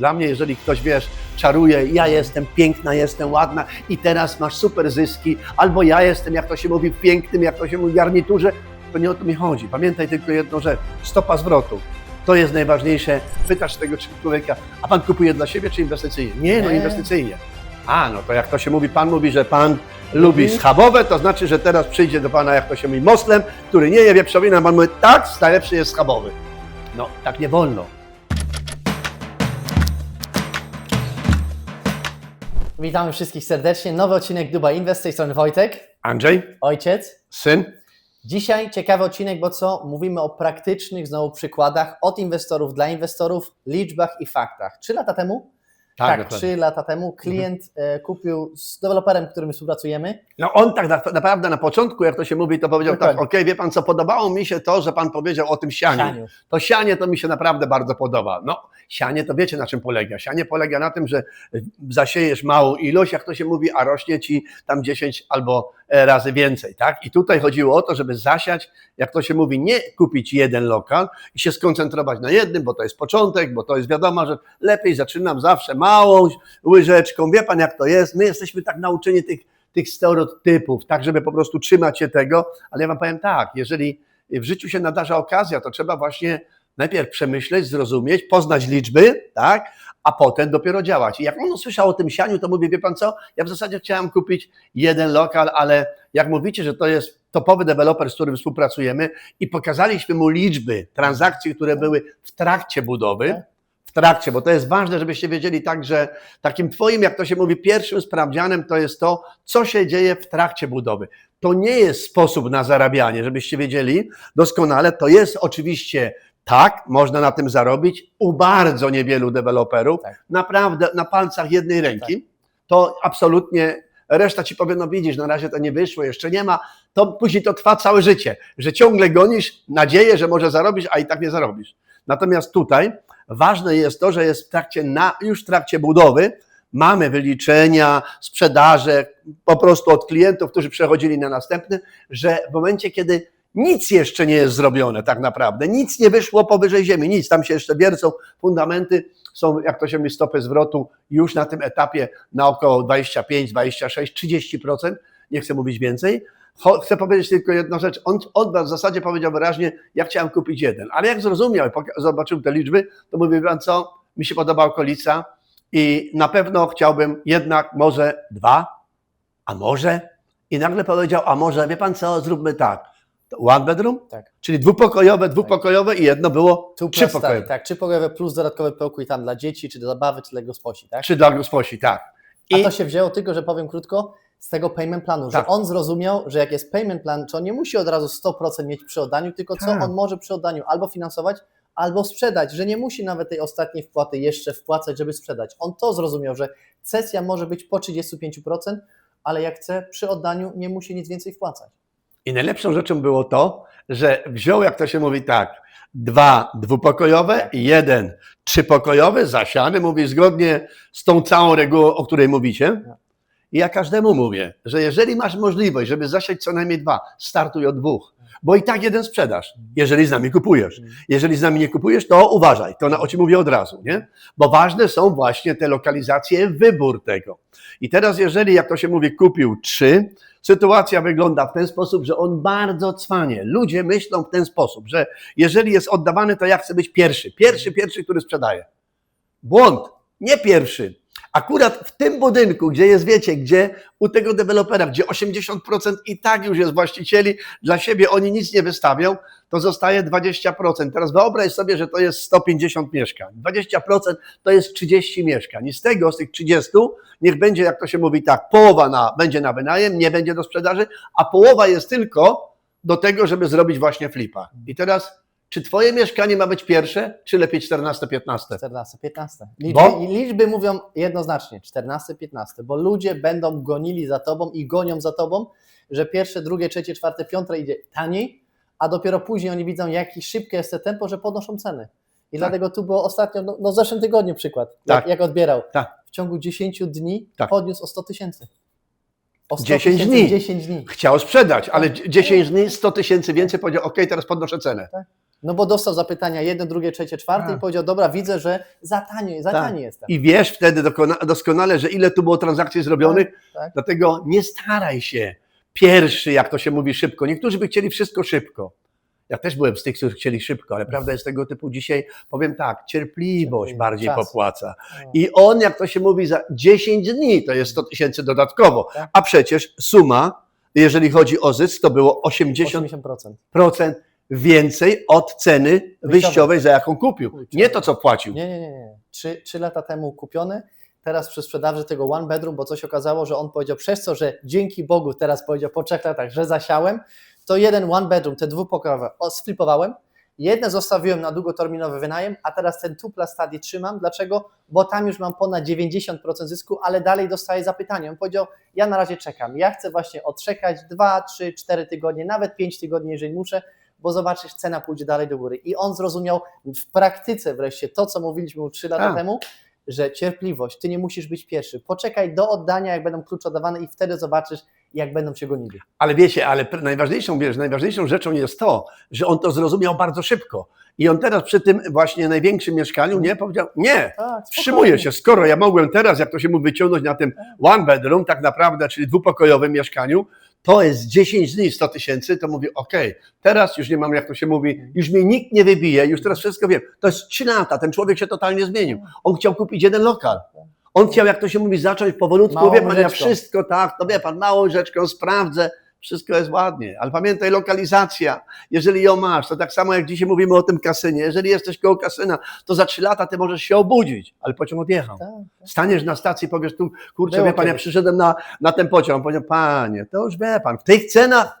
Dla mnie, jeżeli ktoś, wiesz, czaruje, ja jestem piękna, jestem ładna i teraz masz super zyski, albo ja jestem, jak to się mówi, pięknym, jak to się mówi, w garniturze, to nie o to mi chodzi. Pamiętaj tylko jedną rzecz, stopa zwrotu. To jest najważniejsze. Pytasz tego człowieka, a pan kupuje dla siebie czy inwestycyjnie? Nie, no Nie. inwestycyjnie. A, no to jak to się mówi, pan mówi, że pan lubi Lubi. schabowe, to znaczy, że teraz przyjdzie do pana, jak to się mówi, moslem, który nie je wieprzowiny, a pan mówi, tak, najlepszy jest schabowy. No, tak nie wolno. Witamy wszystkich serdecznie. Nowy odcinek Dubai Invest, z tej strony Wojtek, Andrzej, ojciec. syn, Dzisiaj ciekawy odcinek, bo co? Mówimy o praktycznych znowu przykładach od inwestorów dla inwestorów, liczbach i faktach. Trzy lata temu, tak, dokładnie. trzy lata temu klient e, kupił z deweloperem, którym współpracujemy, No on tak na, naprawdę na początku, jak to się mówi, to powiedział tak, Dokładnie. okej, wie pan co, podobało mi się to, że pan powiedział o tym sianiu. Sianiu. To sianie to mi się naprawdę bardzo podoba. No, sianie to wiecie na czym polega. Sianie polega na tym, że zasiejesz małą ilość, jak to się mówi, a rośnie ci tam 10 albo razy więcej, tak? I tutaj chodziło o to, żeby zasiać, jak to się mówi, nie kupić jeden lokal i się skoncentrować na jednym, bo to jest początek, bo to jest wiadomo, że lepiej zaczynam zawsze małą łyżeczką. Wie pan jak to jest? My jesteśmy tak nauczeni tych, tych stereotypów, tak żeby po prostu trzymać się tego, ale ja wam powiem tak, jeżeli w życiu się nadarza okazja, to trzeba właśnie najpierw przemyśleć, zrozumieć, poznać liczby, tak, a potem dopiero działać. I jak on usłyszał o tym sianiu, to mówi, wie pan co, ja w zasadzie chciałem kupić jeden lokal, ale jak mówicie, że to jest topowy deweloper, z którym współpracujemy i pokazaliśmy mu liczby transakcji, które były w trakcie budowy, w trakcie, bo to jest ważne, żebyście wiedzieli tak, że takim twoim, jak to się mówi, pierwszym sprawdzianem to jest to, co się dzieje w trakcie budowy. To nie jest sposób na zarabianie, żebyście wiedzieli doskonale. To jest oczywiście tak, można na tym zarobić u bardzo niewielu deweloperów, Tak. naprawdę na palcach jednej ręki. To absolutnie reszta ci powie, no widzisz, na razie to nie wyszło, jeszcze nie ma. To później to trwa całe życie, że ciągle gonisz nadzieję, że może zarobisz, a i tak nie zarobisz. Natomiast tutaj ważne jest to, że jest w trakcie, na, już w trakcie budowy, mamy wyliczenia, sprzedaże, po prostu od klientów, którzy przechodzili na następny, że w momencie, kiedy nic jeszcze nie jest zrobione tak naprawdę, nic nie wyszło powyżej ziemi, nic, tam się jeszcze wiercą fundamenty, są, jak to się mówi, stopy zwrotu już na tym etapie na około 25, 26, 30%, nie chcę mówić więcej. Chcę powiedzieć tylko jedną rzecz. On, on w zasadzie powiedział wyraźnie, ja chciałem kupić jeden, ale jak zrozumiał zobaczył te liczby, to mówi, pan co, mi się podoba okolica i na pewno chciałbym jednak może dwa, a może? I nagle powiedział, a może, wie pan co, zróbmy tak. One bedroom, Tak. czyli dwupokojowe, dwupokojowe i jedno było trzypokojowe. tak, trzypokojowe plus dodatkowy pokój tam dla dzieci, czy do zabawy, czy dla gosposi, tak? Trzy dla gosposi, tak. A I to się wzięło tylko, że powiem krótko, z tego payment planu, Tak. że on zrozumiał, że jak jest payment plan, to on nie musi od razu 100% mieć przy oddaniu, tylko co Tak. on może przy oddaniu albo finansować, albo sprzedać, że nie musi nawet tej ostatniej wpłaty jeszcze wpłacać, żeby sprzedać. On to zrozumiał, że cesja może być po 35%, ale jak chce przy oddaniu nie musi nic więcej wpłacać. I najlepszą rzeczą było to, że wziął, jak to się mówi, tak, dwa dwupokojowe i jeden trzypokojowy, zasiany, mówi zgodnie z tą całą regułą, o której mówicie. I ja każdemu mówię, że jeżeli masz możliwość, żeby zasiać co najmniej dwa, startuj od dwóch, bo i tak jeden sprzedasz, jeżeli z nami kupujesz. Jeżeli z nami nie kupujesz, to uważaj, to na, o czym mówię od razu, nie? Bo ważne są właśnie te lokalizacje, wybór tego. I teraz, jeżeli, jak to się mówi, kupił trzy, sytuacja wygląda w ten sposób, że on bardzo cwanie. Ludzie myślą w ten sposób, że jeżeli jest oddawany, to ja chcę być pierwszy. Pierwszy, pierwszy, który sprzedaje. Błąd. Nie pierwszy. Akurat w tym budynku, gdzie jest, wiecie, gdzie u tego dewelopera, gdzie 80% i tak już jest właścicieli, dla siebie oni nic nie wystawią, to zostaje 20%. Teraz wyobraź sobie, że to jest 150 mieszkań. 20% to jest 30 mieszkań. I z tego, z tych 30, niech będzie, jak to się mówi tak, połowa na, będzie na wynajem, nie będzie do sprzedaży, a połowa jest tylko do tego, żeby zrobić właśnie flipa. I teraz, czy twoje mieszkanie ma być pierwsze, czy lepiej 14, 15? 14, 15. Liczby, Bo? liczby mówią jednoznacznie 14, 15, bo ludzie będą gonili za tobą i gonią za tobą, że pierwsze, drugie, trzecie, czwarte, piąte idzie taniej, a dopiero później oni widzą, jak szybkie jest to tempo, że podnoszą ceny. I dlatego tu było ostatnio, no, no w zeszłym tygodniu przykład, Tak. jak, jak odbierał. Tak. W ciągu 10 dni Tak. podniósł o 100 tysięcy. O 100 10 tysięcy dni. w 10 dni. Chciał sprzedać, ale 10 dni, 100 tysięcy więcej, powiedział, ok, teraz podnoszę cenę. No bo dostał zapytania jedno, drugie, trzecie, czwarte Tak. i powiedział, dobra, widzę, że za tanie, za Tak. tanie jestem. I wiesz wtedy doskonale, że ile tu było transakcji zrobionych, tak. dlatego nie staraj się pierwszy, jak to się mówi, szybko. Niektórzy by chcieli wszystko szybko. Ja też byłem z tych, którzy chcieli szybko, ale prawda jest tego typu dzisiaj, powiem tak, cierpliwość bardziej czas. popłaca. No. I on, jak to się mówi, za 10 dni to jest 100 tysięcy dodatkowo. Tak. A przecież suma, jeżeli chodzi o zysk, to było 80% 80%. więcej od ceny wyjściowej, za jaką kupił. Nie to, co płacił. Nie, nie, nie. nie. Trzy, trzy lata temu kupiony, teraz przy sprzedaży tego one bedroom, bo coś okazało, że on powiedział przez to, że dzięki Bogu teraz powiedział po trzech latach, że zasiałem, to jeden one bedroom, te dwupokojowe sflipowałem, jedne zostawiłem na długoterminowy wynajem, a teraz ten tupla stadii trzymam. Dlaczego? Bo tam już mam ponad 90% zysku, ale dalej dostaję zapytania. On powiedział, ja na razie czekam, ja chcę właśnie odczekać 2, 3, 4 tygodnie, nawet 5 tygodni, jeżeli muszę, bo zobaczysz, cena pójdzie dalej do góry. I on zrozumiał w praktyce wreszcie to, co mówiliśmy mu 3 lata temu, że cierpliwość, ty nie musisz być pierwszy. Poczekaj do oddania, jak będą klucze oddawane i wtedy zobaczysz, jak będą cię gonili. Ale wiecie, ale najważniejszą, wiesz, najważniejszą rzeczą jest to, że on to zrozumiał bardzo szybko. I on teraz przy tym właśnie największym mieszkaniu nie powiedział, nie, Tak, wstrzymuję się, skoro ja mogłem teraz, jak to się mówi, wyciągnąć na tym one bedroom, tak naprawdę, czyli dwupokojowym mieszkaniu, to jest 10 dni 100 tysięcy, to mówię, okej, teraz już nie mam, jak to się mówi, już mnie nikt nie wybije, już teraz wszystko wiem. To jest 3 lata, ten człowiek się totalnie zmienił. On chciał kupić jeden lokal. On chciał, jak to się mówi, zacząć powolutku, Małą wie pan, ja wszystko, tak, to wie pan, małą rzeczką sprawdzę, wszystko jest ładnie, ale pamiętaj, lokalizacja, jeżeli ją masz, to tak samo jak dzisiaj mówimy o tym kasynie, jeżeli jesteś koło kasyna, to za 3 lata ty możesz się obudzić, ale pociąg odjechał. Tak. Staniesz na stacji, powiesz tu, kurczę, Było wie pan, ja przyszedłem na, na ten pociąg. Powiedział, panie, to już wie pan, w tych cenach,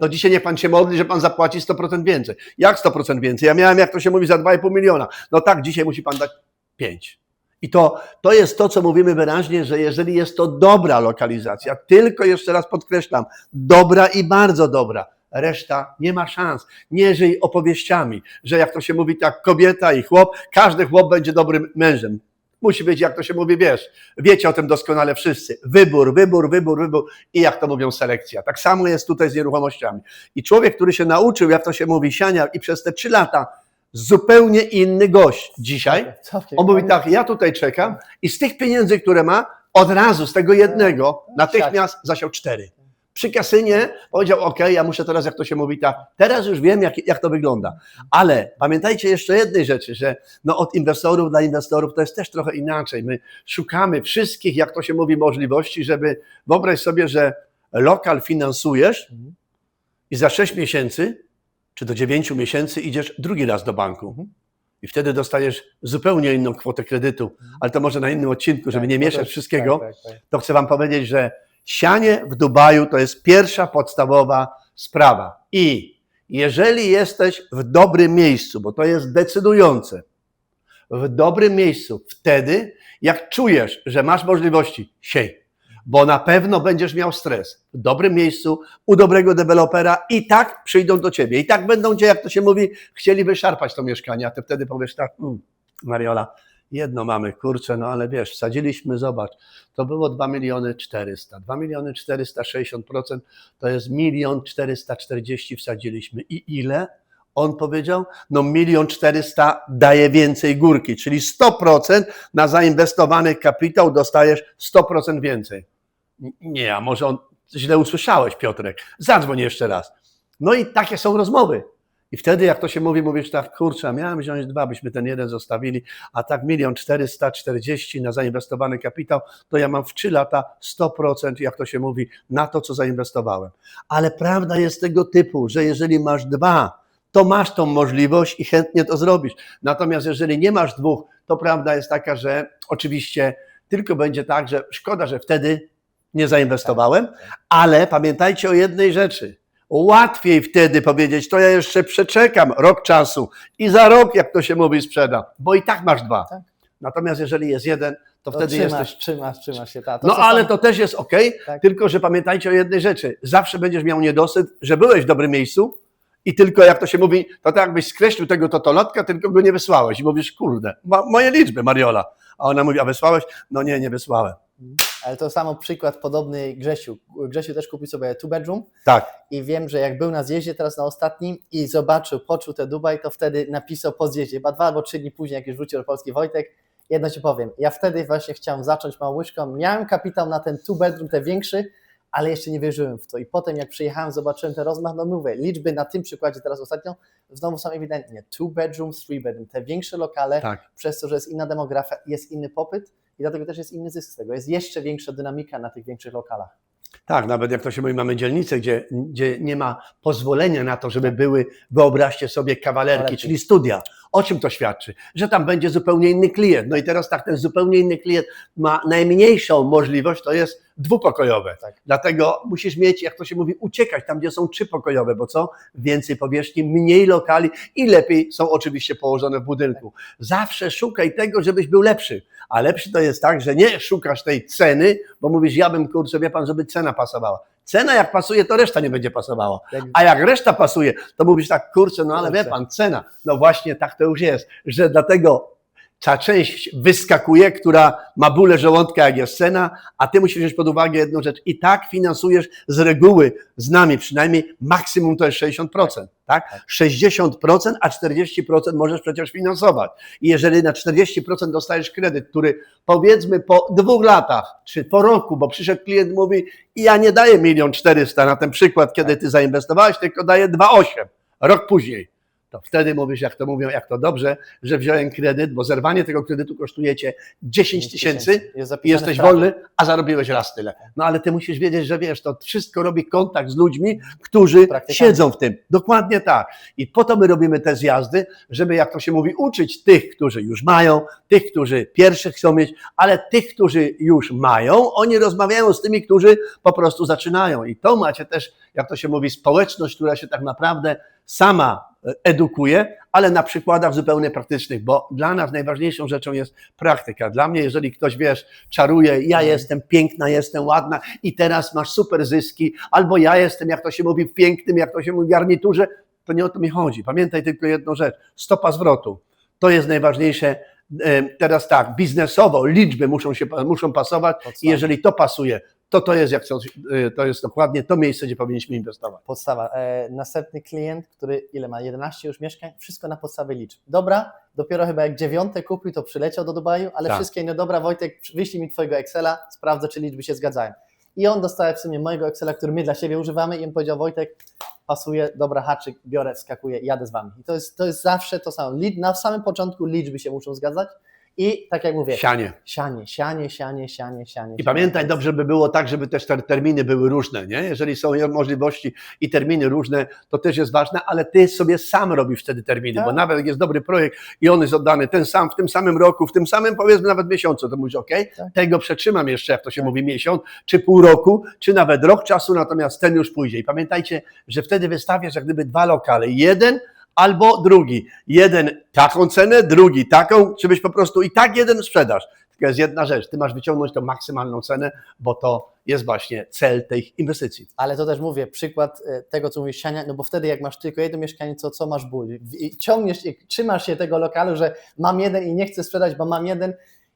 to dzisiaj niech pan się modli, że pan zapłaci 100% więcej. Jak 100% więcej? Ja miałem, jak to się mówi, za 2,5 miliona. No tak, dzisiaj musi pan dać 5. I to, to jest to, co mówimy wyraźnie, że jeżeli jest to dobra lokalizacja, tylko jeszcze raz podkreślam, dobra i bardzo dobra, reszta nie ma szans. Nie żyj opowieściami, że jak to się mówi tak, kobieta i chłop, każdy chłop będzie dobrym mężem. Musi być, jak to się mówi, wiesz, wiecie o tym doskonale wszyscy. Wybór, wybór, wybór, wybór i jak to mówią, selekcja. Tak samo jest tutaj z nieruchomościami. I człowiek, który się nauczył, jak to się mówi, siania i przez te trzy lata zupełnie inny gość dzisiaj, on mówi tak, ja tutaj czekam i z tych pieniędzy, które ma, od razu z tego jednego natychmiast zasiał cztery. Przy kasynie powiedział, ok, ja muszę teraz, jak to się mówi, tak, teraz już wiem, jak, jak to wygląda. Ale pamiętajcie jeszcze jednej rzeczy, że no od inwestorów dla inwestorów to jest też trochę inaczej. My szukamy wszystkich, jak to się mówi, możliwości, żeby wyobraź sobie, że lokal finansujesz Mhm. i za 6 miesięcy czy do 9 miesięcy idziesz drugi raz do banku. Mhm. I wtedy dostajesz zupełnie inną kwotę kredytu, ale to może na innym odcinku, żeby Tak, nie to mieszać też- wszystkiego, tak, tak, tak. to chcę Wam powiedzieć, że sianie w Dubaju to jest pierwsza podstawowa sprawa. I jeżeli jesteś w dobrym miejscu, bo to jest decydujące, w dobrym miejscu, wtedy jak czujesz, że masz możliwości, siej, bo na pewno będziesz miał stres. W dobrym miejscu, u dobrego dewelopera i tak przyjdą do ciebie. I tak będą cię, jak to się mówi, chcieli wyszarpać to mieszkanie, a ty wtedy powiesz tak, mm, Mariola, jedno mamy, kurczę, no ale wiesz, wsadziliśmy, zobacz, to było 2 miliony 400. 2 miliony 460% to jest milion 440 wsadziliśmy. I ile? On powiedział, no milion 400 daje więcej górki, czyli 100% na zainwestowany kapitał dostajesz 100% więcej. Nie, a może on źle usłyszałeś, Piotrek. Zadzwoń jeszcze raz. No i takie są rozmowy. I wtedy, jak to się mówi, mówisz tak, kurczę, miałem wziąć dwa, byśmy ten jeden zostawili, a tak milion 440 na zainwestowany kapitał, to ja mam w 3 lata 100%, jak to się mówi, na to, co zainwestowałem. Ale prawda jest tego typu, że jeżeli masz dwa, to masz tą możliwość i chętnie to zrobisz. Natomiast jeżeli nie masz dwóch, to prawda jest taka, że oczywiście tylko będzie tak, że szkoda, że wtedy nie zainwestowałem, ale pamiętajcie o jednej rzeczy. Łatwiej wtedy powiedzieć, to ja jeszcze przeczekam rok czasu i za rok, jak to się mówi, sprzedam, bo i tak masz dwa. Tak. Natomiast jeżeli jest jeden, to, To wtedy trzymasz, jesteś. trzymasz, trzymasz się. Ta. No ale to też jest ok, Tak. tylko że pamiętajcie o jednej rzeczy. Zawsze będziesz miał niedosyt, że byłeś w dobrym miejscu i tylko jak to się mówi, to tak jakbyś skreślił tego totolotka, tylko go nie wysłałeś. I mówisz, kurde, ma, moje liczby, Mariola. A ona mówi, a wysłałeś? No nie, nie wysłałem. Ale to samo przykład podobny Grzesiu. Grzesiu też kupił sobie two bedroom. Tak, i wiem, że jak był na zjeździe teraz na ostatnim i zobaczył, poczuł te Dubaj, to wtedy napisał po zjeździe, chyba dwa albo trzy dni później, jak już wrócił do Polski Wojtek, jedno Ci powiem, ja wtedy właśnie chciałem zacząć małą łyżką, miałem kapitał na ten two bedroom, ten większy, ale jeszcze nie wierzyłem w to. I potem jak przyjechałem, zobaczyłem ten rozmach, no mówię, liczby na tym przykładzie teraz ostatnio znowu są ewidentnie, two bedroom, three bedroom, te większe lokale, tak. przez to, że jest inna demografia, jest inny popyt i dlatego też jest inny zysk z tego, jest jeszcze większa dynamika na tych większych lokalach. Tak, nawet jak to się mówi, mamy dzielnice, gdzie, gdzie nie ma pozwolenia na to, żeby były, wyobraźcie sobie, kawalerki, Kawalerki. czyli studia. O czym to świadczy? Że tam będzie zupełnie inny klient. No i teraz tak, ten zupełnie inny klient ma najmniejszą możliwość, to jest dwupokojowe. Tak. Dlatego musisz mieć, jak to się mówi, uciekać tam, gdzie są trzypokojowe, bo co? Więcej powierzchni, mniej lokali i lepiej są oczywiście położone w budynku. Zawsze szukaj tego, żebyś był lepszy. A lepszy to jest tak, że nie szukasz tej ceny, bo mówisz, ja bym, kurczę, wie pan, żeby cena pasowała. Cena jak pasuje, to reszta nie będzie pasowała. Jak, A jak reszta pasuje, to mówisz tak, kurczę, no ale wie pan, cena. No właśnie tak to już jest, że dlatego ta część wyskakuje, która ma bóle żołądka, jak jest cena, a ty musisz wziąć pod uwagę jedną rzecz. I tak finansujesz z reguły z nami, przynajmniej maksimum to jest 60%, tak? 60%, a 40% możesz przecież finansować. I jeżeli na 40% dostajesz kredyt, który powiedzmy po dwóch latach, czy po roku, bo przyszedł klient mówi, ja nie daję milion czterysta na ten przykład, kiedy ty zainwestowałeś, tylko daję 2,8 rok później. To wtedy mówisz, jak to mówią, jak to dobrze, że wziąłem kredyt, bo zerwanie tego kredytu kosztuje cię 10 tysięcy Jest i jesteś wolny, a zarobiłeś raz tyle. No ale ty musisz wiedzieć, że wiesz, to wszystko robi kontakt z ludźmi, którzy siedzą w tym. Dokładnie tak. I po to my robimy te zjazdy, żeby, jak to się mówi, uczyć tych, którzy już mają, tych, którzy pierwszych chcą mieć, ale tych, którzy już mają, oni rozmawiają z tymi, którzy po prostu zaczynają. I to macie też, jak to się mówi, społeczność, która się tak naprawdę sama edukuje, ale na przykładach zupełnie praktycznych, bo dla nas najważniejszą rzeczą jest praktyka. Dla mnie, jeżeli ktoś, wiesz, czaruje, ja jestem piękna, jestem ładna i teraz masz super zyski, albo ja jestem, jak to się mówi, w pięknym, jak to się mówi, garniturze, to nie o to mi chodzi. Pamiętaj tylko jedną rzecz, stopa zwrotu. To jest najważniejsze. E, Teraz tak, biznesowo liczby muszą się muszą pasować i jeżeli to pasuje, to to jest jak coś, e, to jest dokładnie to miejsce, gdzie powinniśmy inwestować. Podstawa. E, następny klient, który ile ma? 11 już mieszkań, wszystko na podstawie liczb. Dobra, dopiero chyba jak dziewiąte kupił, to przyleciał do Dubaju, ale Tak. wszystkie inne, dobra Wojtek, wyślij mi Twojego Excela, sprawdzę, czy liczby się zgadzają. I on dostaje w sumie mojego Excela, który my dla siebie używamy i on powiedział, Wojtek, pasuje, dobra, haczyk, biorę, wskakuję, jadę z Wami. I to jest, to jest zawsze to samo. Lid, na samym początku liczby się muszą zgadzać i tak jak mówię, Sianie. sianie, sianie, sianie, sianie, sianie. I pamiętaj, dobrze by było tak, żeby też te terminy były różne, nie? Jeżeli są możliwości i terminy różne, to też jest ważne, ale ty sobie sam robisz wtedy terminy, Tak. bo nawet jak jest dobry projekt i on jest oddany ten sam, w tym samym roku, w tym samym powiedzmy nawet miesiącu, to mówisz, ok, Tak. tego przetrzymam jeszcze, jak to się mówi, miesiąc, czy pół roku, czy nawet rok czasu, natomiast ten już pójdzie. I pamiętajcie, że wtedy wystawiasz jak gdyby dwa lokale, jeden albo drugi. Jeden taką cenę, drugi taką, czy byś po prostu i tak jeden sprzedasz. Tylko jest jedna rzecz, ty masz wyciągnąć tą maksymalną cenę, bo to jest właśnie cel tej inwestycji. Ale to też mówię, przykład e, tego, co mówisz, siania, no bo wtedy jak masz tylko jedno mieszkanie, to co masz ból? I ciągniesz, i trzymasz się tego lokalu, że mam jeden i nie chcę sprzedać, bo mam jeden.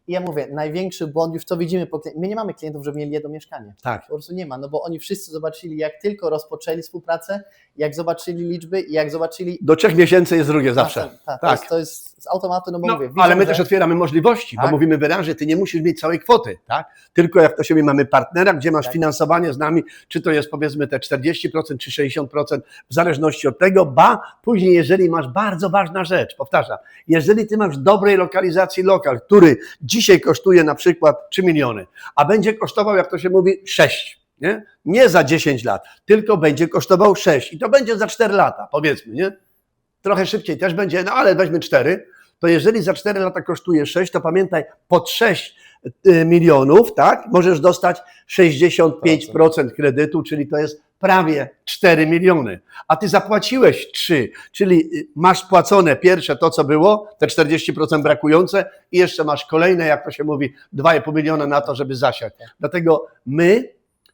I ja mówię, największy błąd, już to widzimy, my nie mamy klientów, żeby mieli jedno mieszkanie. Tak. Po prostu nie ma, no bo oni wszyscy zobaczyli, jak tylko rozpoczęli współpracę, jak zobaczyli liczby i jak zobaczyli... Do trzech miesięcy jest drugie zawsze. Tak, to, Tak. jest, to jest z automatu, no bo No, mówię. widzą, ale my że- też otwieramy możliwości, bo Tak. mówimy wyraźnie, ty nie musisz mieć całej kwoty, tak? Tylko jak to się mówi, mamy partnera, gdzie masz Tak. finansowanie z nami, czy to jest powiedzmy te 40% czy 60%, w zależności od tego, ba, później jeżeli masz bardzo ważna rzecz, powtarzam, jeżeli ty masz dobrej lokalizacji lokal, który dzisiaj kosztuje na przykład 3 miliony, a będzie kosztował, jak to się mówi, 6, nie? Nie za 10 lat, tylko będzie kosztował 6 i to będzie za 4 lata, powiedzmy, nie? trochę szybciej też będzie, no ale weźmy 4, to jeżeli za 4 lata kosztuje 6, to pamiętaj, pod 6 y, milionów, tak, możesz dostać 65% kredytu, czyli to jest prawie 4 miliony, a ty zapłaciłeś 3, czyli y, masz płacone pierwsze to, co było, te 40% brakujące i jeszcze masz kolejne, jak to się mówi, 2,5 miliona na to, żeby zasiać. Dlatego my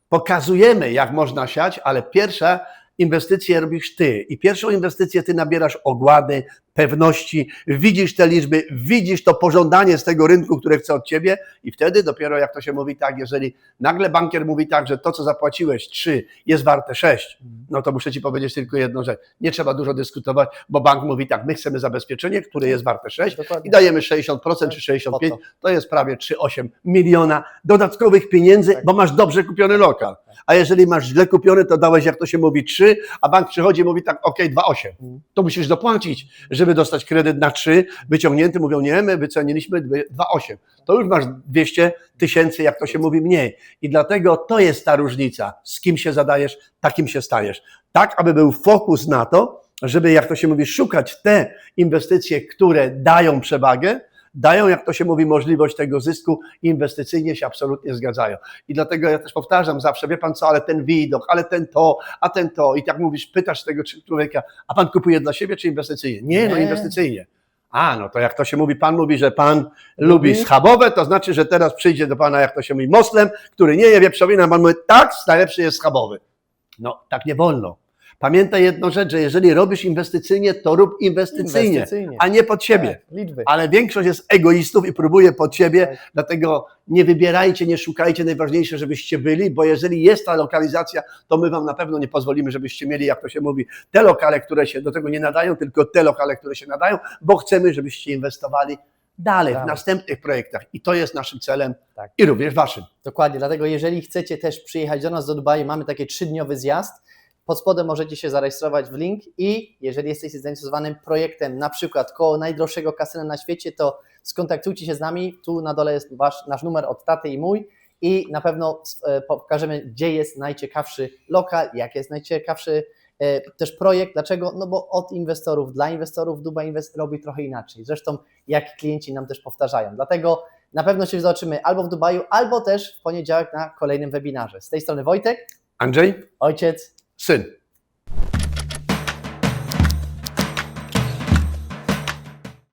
pokazujemy, jak można siać, ale pierwsza inwestycję robisz ty. I pierwszą inwestycję ty nabierasz ogłady, pewności, widzisz te liczby, widzisz to pożądanie z tego rynku, które chce od ciebie i wtedy dopiero jak to się mówi tak, jeżeli nagle bankier mówi tak, że to co zapłaciłeś 3 jest warte 6, no to muszę ci powiedzieć tylko jedną rzecz. Nie trzeba dużo dyskutować, bo bank mówi tak, my chcemy zabezpieczenie, które jest warte 6 i Dokładnie. dajemy 60% czy 65%, Po to. jest prawie 3,8 miliona dodatkowych pieniędzy, Tak. bo masz dobrze kupiony lokal. A jeżeli masz źle kupiony, to dałeś, jak to się mówi, 3, a bank przychodzi i mówi tak, ok, 2,8. Mhm. To musisz dopłacić, żeby dostać kredyt na 3, wyciągnięty, mówią, nie, my wyceniliśmy 2,8. To już masz 200 tysięcy, jak to się mówi, mniej. I dlatego to jest ta różnica. Z kim się zadajesz, takim się stajesz. Tak, aby był fokus na to, żeby, jak to się mówi, szukać te inwestycje, które dają przewagę, dają, jak to się mówi, możliwość tego zysku i inwestycyjnie się absolutnie zgadzają. I dlatego ja też powtarzam zawsze, wie pan co, ale ten widok, ale ten to, a ten to. I tak mówisz, pytasz tego człowieka, a pan kupuje dla siebie czy inwestycyjnie? Nie, no Nie. inwestycyjnie. A, no to jak to się mówi, pan mówi, że pan lubi Lubi. schabowe, to znaczy, że teraz przyjdzie do pana, jak to się mówi, moslem, który nie je wieprzowiny, a pan mówi, tak, najlepszy jest schabowy. No, tak nie wolno. Pamiętaj jedną rzecz, że jeżeli robisz inwestycyjnie, to rób inwestycyjnie, Inwestycyjnie. a nie pod siebie. Tak, liczby. Ale większość jest egoistów i próbuje pod siebie, Tak. dlatego nie wybierajcie, nie szukajcie, najważniejsze, żebyście byli, bo jeżeli jest ta lokalizacja, to my wam na pewno nie pozwolimy, żebyście mieli, jak to się mówi, te lokale, które się do tego nie nadają, tylko te lokale, które się nadają, bo chcemy, żebyście inwestowali dalej w Dalej. następnych projektach i to jest naszym celem Tak. i również waszym. Dokładnie, dlatego jeżeli chcecie też przyjechać do nas do Dubaju, mamy taki trzydniowy zjazd. Pod spodem możecie się zarejestrować w link i jeżeli jesteście zainteresowanym projektem, na przykład koło najdroższego kasyna na świecie, to skontaktujcie się z nami. Tu na dole jest wasz, nasz numer od taty i mój i na pewno e, pokażemy, gdzie jest najciekawszy lokal, jak jest najciekawszy e, też projekt. Dlaczego? No bo od inwestorów, dla inwestorów Dubai Invest robi trochę inaczej. Zresztą jak klienci nam też powtarzają. Dlatego na pewno się zobaczymy albo w Dubaju, albo też w poniedziałek na kolejnym webinarze. Z tej strony Wojtek, Andrzej, ojciec syn.